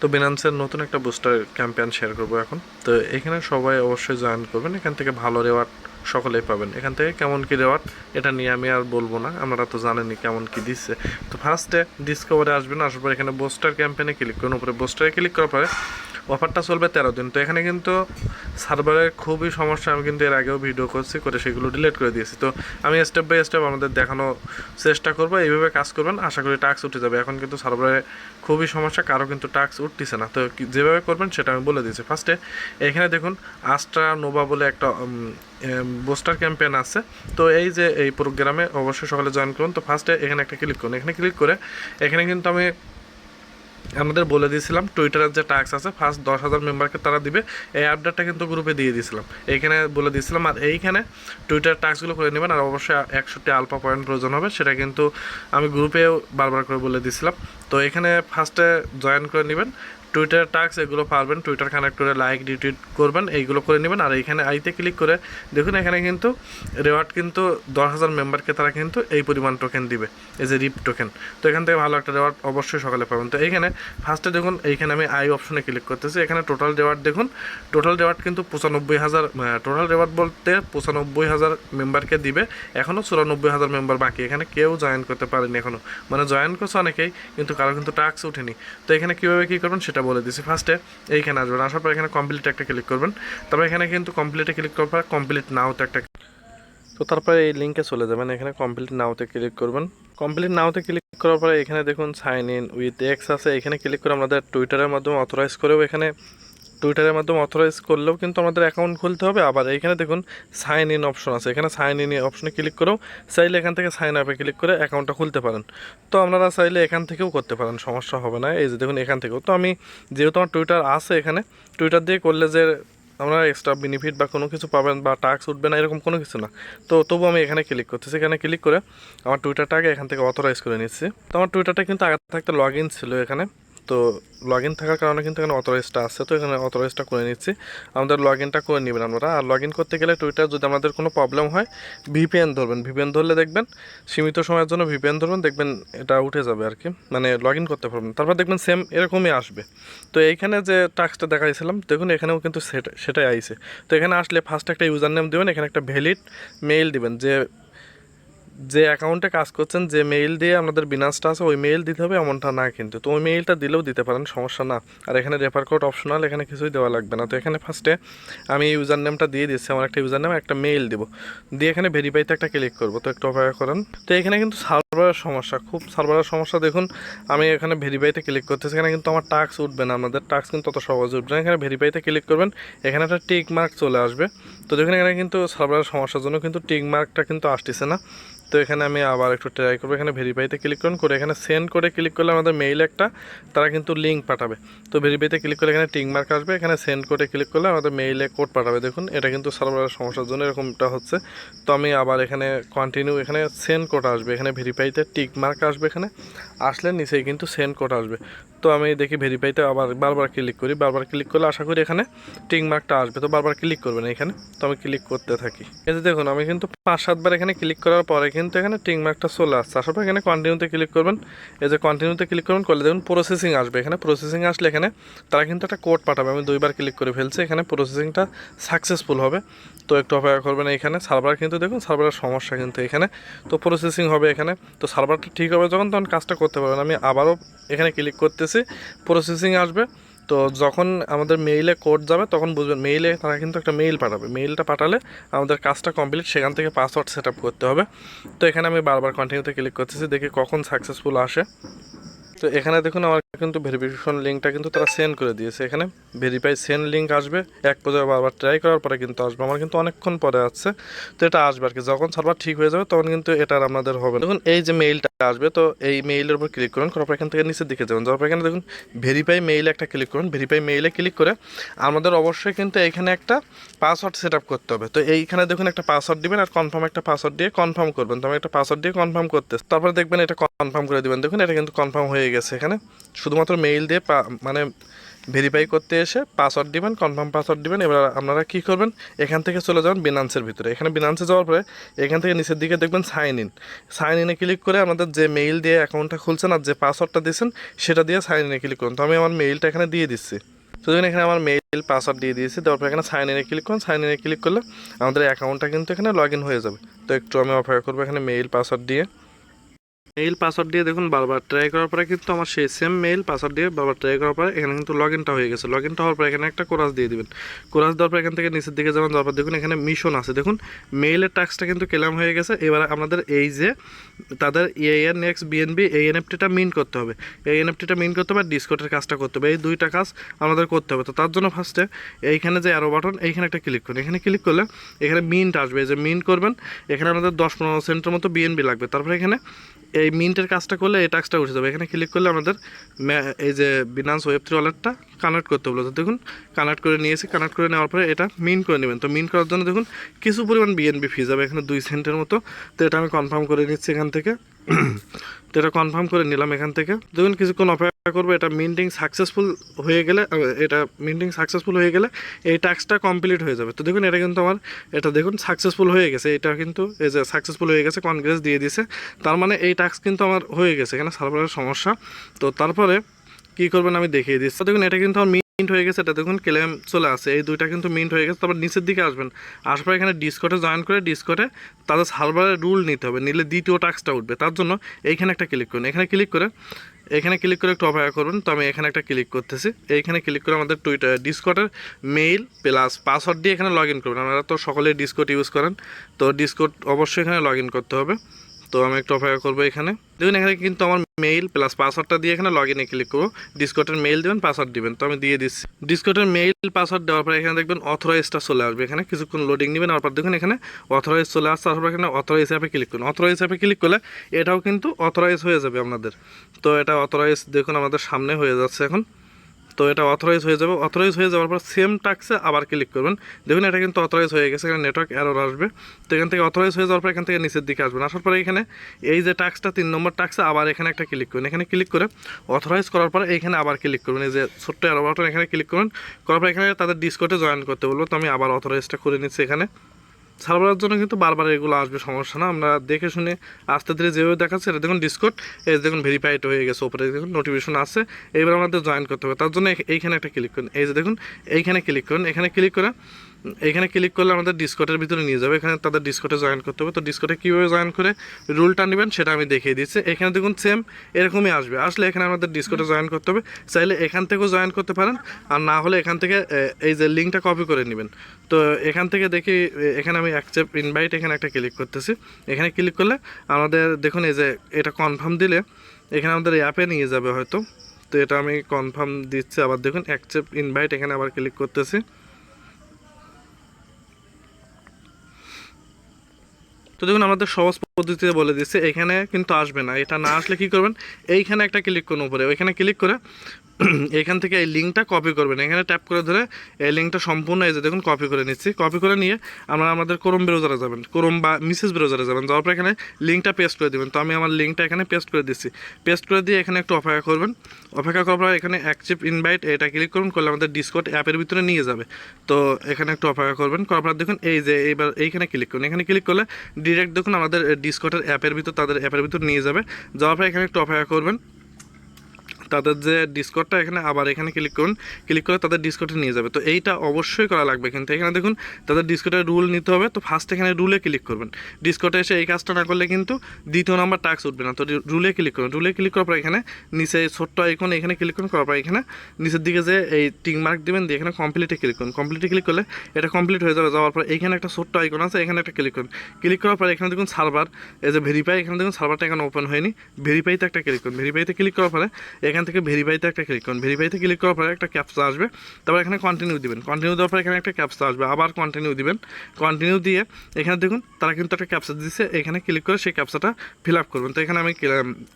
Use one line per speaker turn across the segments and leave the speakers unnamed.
তো বিনান্সের নতুন একটা বুস্টার ক্যাম্পেইন শেয়ার করব এখন। তো এখানে সবাই অবশ্যই জয়েন করবেন। এখান থেকে ভালো রেওয়ার্ড সকলেই পাবেন। এখান থেকে কেমন কি রেওয়ার্ড এটা নিয়ে আমি আর বলব না। আপনারা তো জানেনই কেমন কি দিচ্ছে। তো ফার্স্টে ডিসকভারে আসবেন, আসার পর এখানে বোস্টার ক্যাম্পেনে ক্লিক করুন। উপরে বোস্টারে ক্লিক করার পরে অফারটা চলবে তেরো দিন। তো এখানে কিন্তু সার্ভারের খুবই সমস্যা। আমি কিন্তু এর আগেও ভিডিও করছি, করে সেগুলো ডিলিট করে দিয়েছি। তো আমি স্টেপ বাই স্টেপ আমাদের দেখানো চেষ্টা করব। এইভাবে কাজ করবেন, আশা করি টাক্স উঠে যাবে। এখন কিন্তু সার্ভারে খুবই সমস্যা, কারও কিন্তু টাক্স উঠতেছে না। তো যেভাবে করবেন সেটা আমি বলে দিয়েছি। ফার্স্টে এখানে দেখুন আস্ট্রা নোভা বলে একটা বুস্টার ক্যাম্পেন আছে। তো এই যে এই প্রোগ্রামে অবশ্যই সকালে জয়েন করুন। তো ফার্স্টে এখানে একটা ক্লিক করুন। এখানে ক্লিক করে এখানে কিন্তু আমি আমাদের বলে দিয়েছিলাম টুইটারের যে টাস্ক আছে ফার্স্ট দশ হাজার মেম্বারকে তারা দিবে। এই আপডেটটা কিন্তু গ্রুপে দিয়ে দিয়েছিলাম। এইখানে বলে দিয়েছিলাম, আর এইখানে টুইটার টাস্কগুলো করে নেবেন, আর অবশ্যই একষট্টি আলফা পয়েন্ট প্রয়োজন হবে। সেটা কিন্তু আমি গ্রুপেও বারবার করে বলে দিয়েছিলাম। তো এখানে ফার্স্টে জয়েন করে নেবেন। টুইটার টাস্ক এগুলো পারবেন। টুইটার কানেক্ট করে লাইক রিটুইট করবেন, এইগুলো করে নেবেন। আর এইখানে আইতে ক্লিক করে দেখুন, এখানে কিন্তু রেওয়ার্ড কিন্তু দশ হাজার মেম্বারকে তারা কিন্তু এই পরিমাণ টোকেন দিবে। এই যে রিপ টোকেন তো এখান থেকে ভালো একটা রেওয়ার্ড অবশ্যই সকালে পাবেন। তো এইখানে ফার্স্টে দেখুন, এইখানে আমি আই অপশনে ক্লিক করতেছি। এখানে টোটাল রেওয়ার্ড দেখুন টোটাল রেওয়ার্ড কিন্তু পঁচানব্বই হাজার টোটাল রেওয়ার্ড বলতে পঁচানব্বই হাজার মেম্বারকে দিবে। এখনও চুরানব্বই হাজার মেম্বার বাকি। এখানে কেউ জয়েন করতে পারেনি এখনও মানে জয়েন করছে অনেকেই, কিন্তু কারও কিন্তু টাস্ক উঠেনি তো এখানে কীভাবে কী করবেন, সেটা বলে দিছি ফার্স্টে এইখানে আসবেন। আসার পর এখানে কমপ্লিট একটা ক্লিক করবেন। তারপর এখানে কিন্তু কমপ্লিটে ক্লিক করার পর কমপ্লিট নাওতে একটা তো তারপরে এই লিঙ্কে চলে যাবেন। এখানে কমপ্লিট নাওতে ক্লিক করবেন। কমপ্লিট নাওতে ক্লিক করার পরে এখানে দেখুন সাইন ইন উইথ এক্স আছে। এখানে ক্লিক করে আমাদের টুইটারের মাধ্যমে অথরাইজ করেও এখানে টুইটারের মাধ্যমে অথরাইজ করলেও কিন্তু আমাদের অ্যাকাউন্ট খুলতে হবে। আবার এখানে দেখুন সাইন ইন অপশন আছে। এখানে সাইন ইন অপশনে ক্লিক করেও চাইলে এখান থেকে সাইন আপে ক্লিক করে অ্যাকাউন্টটা খুলতে পারেন। তো আপনারা চাইলে এখান থেকেও করতে পারেন, সমস্যা হবে না। এই যে দেখুন, এখান থেকেও। তো আমি যেহেতু আমার টুইটার আছে এখানে টুইটার দিয়ে করলে যে আপনারা এক্সট্রা বেনিফিট বা কোনো কিছু পাবেন বা টাস্ক উঠবে না, এরকম কোনো কিছু না। তো তবু আমি এখানে ক্লিক করতেছি। এখানে ক্লিক করে আমার টুইটারটাকে এখান থেকে অথরাইজ করে নিচ্ছি। তো আমার টুইটারটা কিন্তু আগে থাকতে লগ ইন ছিল এখানে। তো লগ ইন থাকার কারণে কিন্তু এখানে অথরাইজটা আছে, তো এখানে অথরাইজটা করে নিচ্ছি। আমাদের লগ ইনটা করে নেবেন আপনারা। আর লগ ইন করতে গেলে টুইটার যদি আমাদের কোনো প্রবলেম হয় ভিপিএন ধরবেন। ভিপিএন ধরলে দেখবেন, সীমিত সময়ের জন্য ভিপিএন ধরবেন, দেখবেন এটা উঠে যাবে আর কি। মানে লগ ইন করতে পারবেন তারপর দেখবেন সেম এরকমই আসবে। তো এইখানে যে টাস্কটা দেখাইছিলাম, দেখুন এখানেও কিন্তু সেটা সেটাই আইছে। তো এখানে আসলে ফার্স্ট একটা ইউজার নেম দেবেন, এখানে একটা ভ্যালিড মেইল দিবেন, যে যে অ্যাকাউন্টে কাজ করছেন, যে মেইল দিয়ে আপনাদের বিনাসটা আছে, ওই মেইল দিতে হবে এমনটা না কিন্তু। তো ওই মেইলটা দিলেও দিতে পারেন, সমস্যা না। আর এখানে রেফার কোড অপশনাল এখানে কিছুই দেওয়া লাগবে না। তো এখানে ফার্স্টে আমি ইউজার নেমটা দিয়ে দিচ্ছি, আমার একটা ইউজার নেম একটা মেইল দিব। দিয়ে এখানে ভেরিফাইতে একটা ক্লিক করব, তো একটু অপেক্ষা করেন। তো এখানে কিন্তু সার্ভারের সমস্যা, খুব সার্ভারের সমস্যা। দেখুন, আমি এখানে ভেরিফাইতে ক্লিক করতেছি, এখানে কিন্তু আমার টাস্ক উঠবে না আমাদের। টাস্ক কিন্তু অত সহজে উঠবে না। এখানে ভেরিফাইতে ক্লিক করবেন, এখানে একটা টিক মার্ক চলে আসবে। তো দেখুন, এখানে কিন্তু সার্ভারের সমস্যার জন্য কিন্তু টিক মার্কটা কিন্তু আসতেছে না। তো এখানে আমি আবার একটু ট্রাই করব। এখানে ভেরিফাইতে ক্লিক করুন, করে এখানে সেন্ড করে ক্লিক করলে আমাদের মেইল একটা, তারা কিন্তু লিঙ্ক পাঠাবে। তো ভেরিফাইতে ক্লিক করলে এখানে টিক মার্ক আসবে, এখানে সেন্ড করে ক্লিক করলে আমাদের মেইলে কোড পাঠাবে। দেখুন, এটা কিন্তু সার্ভারের সমস্যার জন্য এরকমটা হচ্ছে। তো আমি আবার এখানে কন্টিনিউ এখানে সেন্ড কোড আসবে। এখানে ভেরিফাইতে টিক মার্ক আসবে এখানে। আসলে নিচেই কিন্তু সেন্ড কোড আসবে। তো আমি দেখি ভেরিফাইতে আবার বারবার ক্লিক করি, বারবার ক্লিক করলে আশা করি এখানে টিং মার্কটা আসবে। তো বারবার ক্লিক করবেন এখানে, তো আমি ক্লিক করতে থাকি। যে দেখুন, আমি কিন্তু পাঁচ সাতবার এখানে ক্লিক করার পরে কিন্তু এখানে টিং মার্কটা চলে আসছে। আসার পর এখানে কন্টিনিউতে ক্লিক করবেন। এই যে কন্টিনিউতে ক্লিক করবেন, করলে দেখুন প্রসেসিং আসবে। এখানে প্রসেসিং আসলে এখানে তারা কিন্তু একটা কোড পাঠাবে। আমি দুইবার ক্লিক করে ফেলছি, এখানে প্রসেসিংটা সাকসেসফুল হবে। তো একটু অপেক্ষা করবেন এখানে সার্ভার কিন্তু দেখুন, সার্ভারের সমস্যা কিন্তু এখানে। তো প্রসেসিং হবে এখানে। তো সার্ভারটা ঠিক হবে যখন, তখন কাজটা করতে পারবেন। আমি আবারও এখানে ক্লিক করতেছি প্রসেসিং আসবে। তো যখন আমাদের মেইলে কোড যাবে, তখন বুঝবেন মেইলে তারা কিন্তু একটা মেইল পাঠাবে। মেইলটা পাঠালে আমাদের কাজটা কমপ্লিট সেখান থেকে পাসওয়ার্ড সেট করতে হবে। তো এখানে আমি বারবার কন্টিনিউতে ক্লিক করতেছি, দেখি কখন সাকসেসফুল আসে। তো এখানে দেখুন আমার কিন্তু ভেরিফিকেশন লিঙ্কটা কিন্তু তারা সেন্ড করে দিয়েছে। এখানে ভেরিফাই সেন্ড লিঙ্ক আসবে। এক পর্যায়ে বারবার ট্রাই করার পরে কিন্তু আসবে। আমার কিন্তু অনেকক্ষণ পরে আসছে। তো এটা আসবে আর কি। যখন সার্ভার ঠিক হয়ে যাবে, তখন কিন্তু এটা আর আমাদের হবে। দেখুন, এই যে মেইলটা আসবে, তো এই মেইলের উপর ক্লিক করুন। করার পর এখান থেকে নিচের দিকে যাবেন। যাওয়ার পর এখানে দেখুন ভেরিফাই মেইলে একটা ক্লিক করুন। ভেরিফাই মেইলে ক্লিক করে আমাদের অবশ্যই কিন্তু এখানে একটা পাসওয়ার্ড সেট আপ করতে হবে। তো এইখানে দেখুন, একটা পাসওয়ার্ড দিবেন আর কনফার্ম একটা পাসওয়ার্ড দিয়ে কনফার্ম করবেন। তো আমি একটা পাসওয়ার্ড দিয়ে কনফার্ম করতে তারপরে দেখবেন এটা কনফার্ম করে দিবেন। দেখুন, এটা কিন্তু কনফার্ম হয়ে গেছে এখানে। শুধুমাত্র মেইল দিয়ে মানে ভেরিফাই করতে এসে পাসওয়ার্ড দিবেন কনফার্ম পাসওয়ার্ড দিবেন, এবার আপনারা কী করবেন? এখান থেকে চলে যাবেন বিনান্সের ভিতরে। এখানে বিনান্সে যাওয়ার পরে এখান থেকে নিচের দিকে দেখবেন সাইন ইন সাইন ইনে ক্লিক করে আমাদের যে মেইল দিয়ে অ্যাকাউন্টটা খুলছেন আর যে পাসওয়ার্ডটা দিয়েছেন, সেটা দিয়ে সাইন ইনে ক্লিক করুন। তো আমি আমার মেইলটা এখানে দিয়ে দিচ্ছি। তো দেখুন, এখানে আমার মেইল পাসওয়ার্ড দিয়ে দিয়েছি। তারপর এখানে সাইন ইনে ক্লিক করুন। সাইন ইনে ক্লিক করলে আমাদের অ্যাকাউন্টটা কিন্তু এখানে লগ ইন হয়ে যাবে। তো একটু আমি অপেক্ষা করব এখানে মেইল পাসওয়ার্ড দিয়ে। মেইল পাসওয়ার্ড দিয়ে দেখুন বারবার ট্রাই করার পরে কিন্তু আমার সেই সেম মেইল পাসওয়ার্ড দিয়ে বারবার ট্রাই করার পরে এখানে কিন্তু লগ ইনটা হয়ে গেছে। লগ ইনটা হওয়ার পরে এখানে একটা কোরাস দিয়ে দিবেন। কোরাস দেওয়ার পর এখান থেকে নিচের দিকে যাবেন যাওয়ার পর দেখুন এখানে মিশন আছে। দেখুন মেইলের টাস্কটা কিন্তু ক্লেম হয়ে গেছে। এবার আমাদের এই যে তাদের এএন এক্স বিএনবি এই এনএফটিটা মিন করতে হবে। এই এনএফটিটা মিন করতে হবে ডিসকোটের কাজটা করতে হবে। এই দুইটা কাজ আমাদের করতে হবে। তো তার জন্য ফার্স্টে এইখানে যে অ্যারো বাটন এইখানে একটা ক্লিক করুন। এখানে ক্লিক করলে এখানে মিন্ট আসবে। এই যে মিন্ট করবেন, এখানে আমাদের দশ পনেরো সেন্টের মতো বিএনবি লাগবে। তারপরে এখানে এই মিন্টের কাজটা করলে এই টাক্সটা উঠে যাবে। এখানে ক্লিক করলে আমাদের এই যে বিনান্স ওয়েব থ্রি ওয়ালেটটা কানেক্ট করতে বলো তো দেখুন কানেক্ট করে নিয়েছি কানেক্ট করে নেওয়ার পরে এটা মিন করে নেবেন। তো মিন করার জন্য দেখুন, কিছু পরিমাণ বিএনবি ফি যাবে এখানে দুই সেন্টের মতো। তো এটা আমি কনফার্ম করে নিচ্ছি এখান থেকে। তো এটা কনফার্ম করে নিলাম এখান থেকে। দেখুন, কিছুক্ষণ অপেক্ষা করব, এটা মিন্টিং সাকসেসফুল হয়ে গেলে এটা মিন্টিং সাকসেসফুল হয়ে গেলে এই টাস্কটা কমপ্লিট হয়ে যাবে। তো দেখুন, এটা কিন্তু আমার, এটা দেখুন সাকসেসফুল হয়ে গেছে। এটা কিন্তু এই যে সাকসেসফুল হয়ে গেছে কনগ্রেস দিয়ে দিয়েছে। তার মানে এই টাস্ক কিন্তু আমার হয়ে গেছে, এখানে সার্ভারের সমস্যা। তো তারপরে কী করবেন আমি দেখিয়ে দিচ্ছি। দেখুন, এটা কিন্তু আমার মিন্ট হয়ে গেছে। এটা দেখুন ক্লেম চলে আসে এই দুইটা কিন্তু মিন্ট হয়ে গেছে। তারপর নিচের দিকে আসবেন। আসার পর এখানে ডিসকটে জয়েন করে ডিসকটে তাদের সার্ভারের রুল নিতে হবে। নিলে দ্বিতীয় টাস্কটা উঠবে। তার জন্য এইখানে একটা ক্লিক করুন। এখানে ক্লিক করে, এখানে ক্লিক করে একটু অপেক্ষা করুন। তো আমি এখানে একটা ক্লিক করতেছি। এইখানে ক্লিক করে আমাদের টুইটার ডিসকটের মেইল প্লাস পাসওয়ার্ড দিয়ে এখানে লগ ইন করবেন। আপনারা তো সকলে ডিসকোট ইউজ করেন। তো ডিসকোড অবশ্যই এখানে লগ ইন করতে হবে। তো আমি একটু অপেক্ষা করব এখানে। দেখুন, এখানে কিন্তু আমার মেইল প্লাস পাসওয়ার্ডটা দিয়ে এখানে লগ ইনে ক্লিক করব। ডিসকোটের মেইল দেবেন পাসওয়ার্ড দিবেন। তো আমি দিয়ে দিচ্ছি। ডিসকোটের মেইল পাসওয়ার্ড দেওয়ার পরে এখানে দেখবেন অথরাইজটা চলে আসবে এখানে। কিছুক্ষণ লোডিং নেবেন, তারপর দেখুন এখানে অথরাইজ চলে আসছে, তারপর এখানে অথরাইজ অ্যাপে ক্লিক করুন। অথরাইজ অ্যাপে ক্লিক করলে এটাও কিন্তু অথরাইজ হয়ে যাবে আপনাদের তো এটা অথরাইজ দেখুন আমাদের সামনে হয়ে যাচ্ছে এখন। তো এটা অথরাইজ হয়ে যাবে। অথরাইজ হয়ে যাওয়ার পর সেম টাক্সে আবার ক্লিক করবেন। দেখুন, এটা কিন্তু অথরাইজ হয়ে গেছে, এখানে নেটওয়ার্ক এরর আসবে। তো এখান থেকে অথরাইজ হয়ে যাওয়ার পর এখান থেকে নিচের দিকে আসবেন। আসার পরে এখানে এই যে টাক্সটা তিন নম্বর টাক্সে আবার এখানে একটা ক্লিক করুন। এখানে ক্লিক করে অথরাইজ করার পরে এইখানে আবার ক্লিক করবেন এই যে ছোট্ট এরো বাটন এখানে ক্লিক করুন। করার পর এখানে তাদের ডিসকোটে জয়েন করতে বলব। তো আমি আবার অথরাইজটা করে নিচ্ছি এখানে। সার্ভারের জন্য কিন্তু বারবার এগুলো আসবে, সমস্যা না। আমরা দেখে শুনে আস্তে ধীরে যেভাবে দেখাচ্ছে, এটা দেখুন ডিসকোড এই দেখুন ভেরিফাইড হয়ে গেছে, ওপরে দেখুন নোটিফিকেশন আসছে। এইবার আমাদের জয়েন করতে হবে। তার জন্য এইখানে একটা ক্লিক করুন। এই যে দেখুন, এইখানে ক্লিক করুন। এখানে ক্লিক করে এখানে ক্লিক করলে আমাদের ডিসকোটের ভিতরে নিয়ে যাবে। এখানে তাদের ডিসকোটে জয়েন করতে হবে। তো ডিসকোটে কীভাবে জয়েন করে রুলটা নেবেন সেটা আমি দেখিয়ে দিচ্ছি। এখানে দেখুন সেম এরকমই আসবে। আসলে এখানে আমাদের ডিসকোটে জয়েন করতে হবে। চাইলে এখান থেকেও জয়েন করতে পারেন। আর না হলে এখান থেকে এই যে লিঙ্কটা কপি করে নেবেন। তো এখান থেকে দেখি এখানে আমি অ্যাকসেপ্ট ইনভাইট এখানে একটা ক্লিক করতেছি। এখানে ক্লিক করলে আমাদের দেখুন এই যে এটা কনফার্ম দিলে এখানে আমাদের অ্যাপে নিয়ে যাবে হয়তো। তো এটা আমি কনফার্ম দিচ্ছি। আবার দেখুন অ্যাকসেপ্ট ইনভাইট এখানে আবার ক্লিক করতেছি। তো দেখুন, আমাদের সহজ পদ্ধতিতে বলে দিচ্ছে এখানে কিন্তু আসবে না। এটা না আসলে কি করবেন? এইখানে একটা ক্লিক করুন উপরে। ওইখানে ক্লিক করে এখান থেকে এই লিঙ্কটা কপি করবেন। এখানে ট্যাপ করে ধরে এই লিঙ্কটা সম্পূর্ণ এই যে দেখুন কপি করে নিচ্ছি। কপি করে নিয়ে আমরা আমাদের ক্রোম ব্রাউজারে যাবেন। ক্রোম বা মিসেস ব্রাউজারে যাবেন। যাওয়ার পর এখানে লিঙ্কটা পেস্ট করে দেবেন। তো আমি আমার লিঙ্কটা এখানে পেস্ট করে দিচ্ছি। পেস্ট করে দিয়ে এখানে একটু অপেক্ষা করবেন। অপেক্ষা করার পর এখানে অ্যাকসেপ্ট ইনভাইট এটা ক্লিক করুন, করলে আমাদের ডিসকট অ্যাপের ভিতরে নিয়ে যাবে। তো এখানে একটু অপেক্ষা করবেন। করার পর দেখুন এই যে এইবার এইখানে ক্লিক করুন। এখানে ক্লিক করলে ডিরেক্ট দেখুন আমাদের ডিসকটের অ্যাপের ভিতর, তাদের অ্যাপের ভিতর নিয়ে যাবে। যাওয়ার পর এখানে একটু অপেক্ষা করবেন। তাদের যে ডিসকটটা এখানে আবার এখানে ক্লিক করুন ক্লিক করে তাদের ডিসকটে নিয়ে যাবে। তো এইটা অবশ্যই করা লাগবে কিন্তু এখানে দেখুন, তাদের ডিসকটের রুল নিতে হবে। তো ফার্স্ট এখানে রুলে ক্লিক করবেন। ডিসকটে এসে এই কাজটা না করলে কিন্তু দ্বিতীয় নাম্বার টাস্ক উঠবে না। তো রুলে ক্লিক করুন। রুলে ক্লিক করার পর এখানে নিচে ছোট্ট আইকন এখানে ক্লিক করুন। করার পর এখানে নিচের দিকে যে এই টিক মার্ক দিবেন, দিয়ে এখানে কমপ্লিটে ক্লিক করুন। কমপ্লিটে ক্লিক করলে এটা কমপ্লিট হয়ে যাবে। যাওয়ার পর এখানে একটা ছোট্ট আইকন আছে, এখানে একটা ক্লিক করুন। ক্লিক করার পর এখানে দেখুন সার্ভার এই যে ভেরিফাই এখানে দেখুন সার্ভারটা এখানে ওপেন হয়নি। ভেরিফাইতে একটা ক্লিক করুন। ভেরিফাইতে ক্লিক করার পরে এখান থেকে ভেরিফাইতে একটা ক্লিক করুন। ভেরিফাইতে ক্লিক করার পরে একটা ক্যাপচা আসবে। তারপর এখানে কন্টিনিউ দিবেন। কন্টিনিউ দেওয়ার পরে এখানে একটা ক্যাপচা আসবে। আবার কন্টিনিউ দিবেন। কন্টিনিউ দিয়ে এখানে দেখুন, তারা কিন্তু একটা ক্যাপসা দিচ্ছে এখানে ক্লিক করে সেই ক্যাপচাটা ফিল আপ করবেন। তো এখানে আমি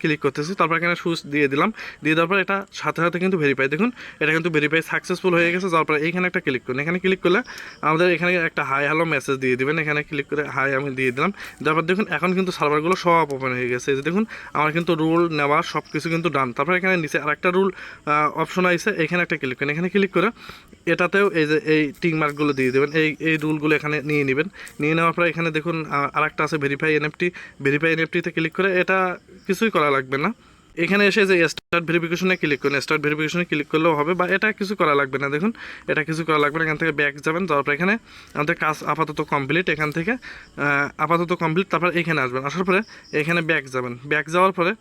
ক্লিক করতেছি। তারপর এখানে সুস দিয়ে দিলাম। দিয়ে দেওয়ার পর এটা সাথে সাথে কিন্তু ভেরিফাই দেখুন, এটা কিন্তু ভেরিফাই সাকসেসফুল হয়ে গেছে। যাওয়ার পরে এখানে একটা ক্লিক করুন। এখানে ক্লিক করলে আমাদের এখানে একটা হাই হ্যালো মেসেজ দিয়ে দিবেন। এখানে ক্লিক করে হাই আমি দিয়ে দিলাম। তারপর দেখুন, এখন কিন্তু সার্ভারগুলো সব ওপেন হয়ে গেছে। যে দেখুন, আমার কিন্তু রুল নেওয়া সব কিছু কিন্তু ডান তারপর এখানে নিচে আর একটা রুল অপশন আছে এখানে একটা ক্লিক করেন। এখানে ক্লিক করে এটাতেও এই যে, এই টিক মার্কগুলো দিয়ে দেবেন। এই এই রুলগুলো এখানে নিয়ে নেবেন। নিয়ে নেওয়ার পরে এখানে দেখুন আর একটা আছে ভেরিফাই এনএফটি ভেরিফাই এনএফটিতে ক্লিক করে এটা কিছুই করা লাগবে না। এখানে এসে যে স্টার্ট ভেরিফিকেশনে ক্লিক করুন স্টার্ট ভেরিফিকেশনে ক্লিক করলেও হবে, বা এটা কিছু করা লাগবে না। দেখুন, এটা কিছু করা লাগবে না। এখান থেকে ব্যাক যাবেন, যাওয়ার এখানে আমাদের কাজ আপাতত কমপ্লিট এখান থেকে আপাতত কমপ্লিট তারপর এখানে আসবেন। আসার পরে এখানে ব্যাক যাবেন। ব্যাক যাওয়ার পরে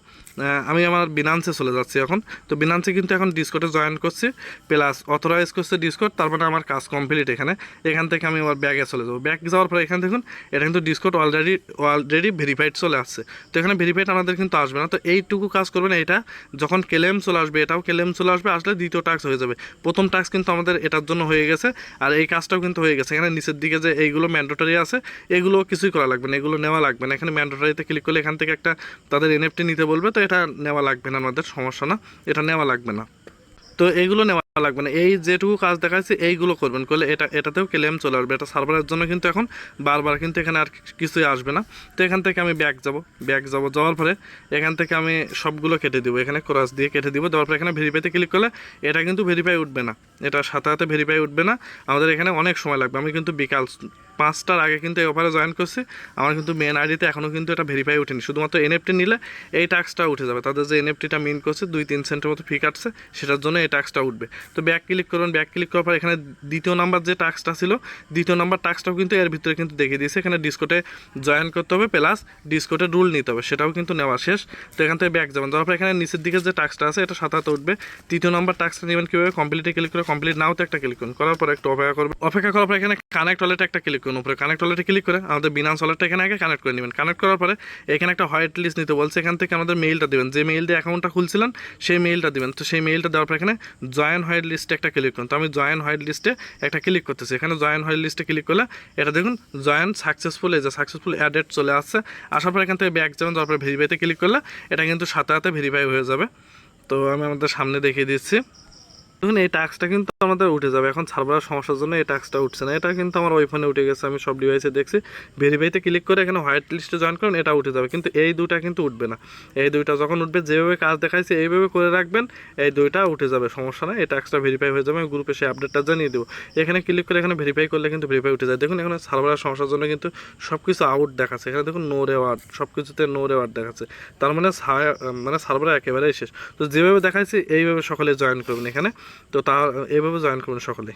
আমি আমার বিনান্সে চলে যাচ্ছি এখন। তো বিনান্সে কিন্তু এখন ডিসকোটে জয়েন করছি প্লাস অথরাইজ করছে ডিসকোড তারপরে আমার কাজ কমপ্লিট এখানে। এখান থেকে আমি আমার ব্যাগে চলে যাব। ব্যাগ যাওয়ার পরে এখানে দেখুন, এটা কিন্তু ডিসকোট অলরেডি অলরেডি ভেরিফাইড চলে আসছে। তো এখানে ভেরিফাইড আমাদের কিন্তু আসবে না। তো এইটুকু কাজ করবেন, এটা যখন ক্লেম চলে আসবে, এটাও ক্লেম চলে আসবে, আসলে দ্বিতীয় টাস্ক হয়ে যাবে। প্রথম টাস্ক কিন্তু আমাদের এটার জন্য হয়ে গেছে, আর এই কাজটাও কিন্তু হয়ে গেছে। এখানে নিচের দিকে যে এইগুলো ম্যান্ডেটরি আছে এগুলো কিছুই করা লাগবে না, এগুলো নেওয়া লাগবে না। এখানে ম্যান্ডেটরিতে ক্লিক করলে এখান থেকে একটা তাদের এনএফটি নিতে বলবে। তো এটা নেওয়া লাগবে না, আমাদের সমস্যা না, এটা নেওয়া লাগবে না। তো এইগুলো নেওয়া লাগবে না, এই যেটুকু কাজ দেখাচ্ছে এইগুলো করবেন, করলে এটা, এটাতেও ক্লেম চলে আসবে, এটা সার্ভারের জন্য কিন্তু এখন বারবার কিন্তু এখানে আর কিছুই আসবে না। তো এখান থেকে আমি ব্যাক যাব ব্যাক যাব, যাওয়ার পরে এখান থেকে আমি সবগুলো কেটে দিব, এখানে ক্রস দিয়ে কেটে দিব, দেওয়ার পরে এখানে ভেরিফাইতে ক্লিক করলে এটা কিন্তু ভেরিফাই উঠবে না, এটা সাথে সাথে ভেরিফাই উঠবে না। আমাদের এখানে অনেক সময় লাগবে, আমি কিন্তু বিকাল পাঁচটার আগে কিন্তু এই অফারে জয়েন করছি। আমার কিন্তু মেন আইডিতে এখনও কিন্তু এটা ভেরিফাই উঠেনি। শুধুমাত্র এনএফটি নিলে এই টাস্কটা উঠে যাবে। তাদের যে এনএফটিটা মিন করছে, দুই তিন সেন্টের মতো ফি কাটছে, সেটার জন্য এই টাস্কটা উঠবে। তো ব্যাক ক্লিক করুন। ব্যাক ক্লিক করার পর এখানে দ্বিতীয় নাম্বার যে টাস্কটা ছিল, দ্বিতীয় নাম্বার টাস্কটাও কিন্তু এর ভিতরে কিন্তু দেখিয়ে দিয়েছে। এখানে ডিসকোটে জয়েন করতে হবে প্লাস ডিসকোটে রুল নিতে হবে। সেটাও কিন্তু নেওয়া শেষ। তো এখান থেকে ব্যাক যাবেন। যাওয়ার পর এখানে নিচের দিকে যে টাস্কটা আছে, এটা সাথে উঠবে। তৃতীয় নাম্বার টাস্কটা নেবেন কীভাবে? কমপ্লিটে ক্লিক করে কমপ্লিট নাও তো একটা ক্লিক করুন। করার পর একটু অপেক্ষা করবে অপেক্ষা করার পর এখানে কানেক্ট ওয়ালেটে একটা ক্লিক করুন। উপরে কানেক্ট ওয়ালেটে ক্লিক করে আমাদের বিনান্স ওয়ালেটটা এখানে আগে কানেক্ট করে নেবেন। কানেক্ট করার পরে এখানে একটা হোয়াইট লিস্ট নিতে বলছে, এখান থেকে আমাদের মেইলটা দেবেন। যে মেইল দিয়ে অ্যাকাউন্টটা খুলছিলেন, সেই মেইলটা দেবেন। তো সেই মেইলটা দেওয়ার পর এখানে জয়েন হোয়াইট লিস্টে একটা ক্লিক করুন। তো আমি জয়েন হোয়াইট লিস্টে একটা ক্লিক করতেছি। এখানে জয়েন হোয়াইট লিস্টে ক্লিক করলে এটা দেখুন জয়েন সাকসেসফুল এই যে সাকসেসফুল অ্যাডেড চলে আসছে। আসার পর এখান থেকে ব্যাক যাবেন তারপরে ভেরিফাইতে ক্লিক করলে এটা কিন্তু সাথে সাথে ভেরিফাই হয়ে যাবে। তো আমি আমাদের সামনে দেখিয়ে দিচ্ছি। দেখুন, এই টাস্কটা কিন্তু আমাদের উঠে যাবে। এখন সার্ভারের সমস্যার জন্য এই টাস্কটা উঠছে না। এটা কিন্তু আমার ওই ফোনে উঠে গেছে, আমি সব ডিভাইসে দেখছি। ভেরিফাইতে ক্লিক করে এখানে হোয়াইট লিস্টে জয়েন করুন, এটা উঠে যাবে। কিন্তু এই দুইটা কিন্তু উঠবে না। এই দুইটা যখন উঠবে, যেভাবে কাজ দেখাইছে, এইভাবে করে রাখবেন, এই দুইটা উঠে যাবে, সমস্যা না এই টাস্কটা ভেরিফাই হয়ে যাবে, আমি গ্রুপে সেই আপডেটটা জানিয়ে দেবো। এখানে ক্লিক করে এখানে ভেরিফাই করলে কিন্তু ভেরিফাই উঠে যায়। দেখুন, এখানে সার্ভারের সমস্যার জন্য কিন্তু সব কিছু আউট দেখাচ্ছে। এখানে দেখুন নো রেওয়ার্ড সব কিছুতে নো রেওয়ার্ড দেখাচ্ছে। তার মানে মানে সার্ভার একেবারেই শেষ। তো যেভাবে দেখাইছে, এইভাবে সকলে জয়েন করবেন এখানে। তো তা এভাবে জয়েন করবেন সকলে।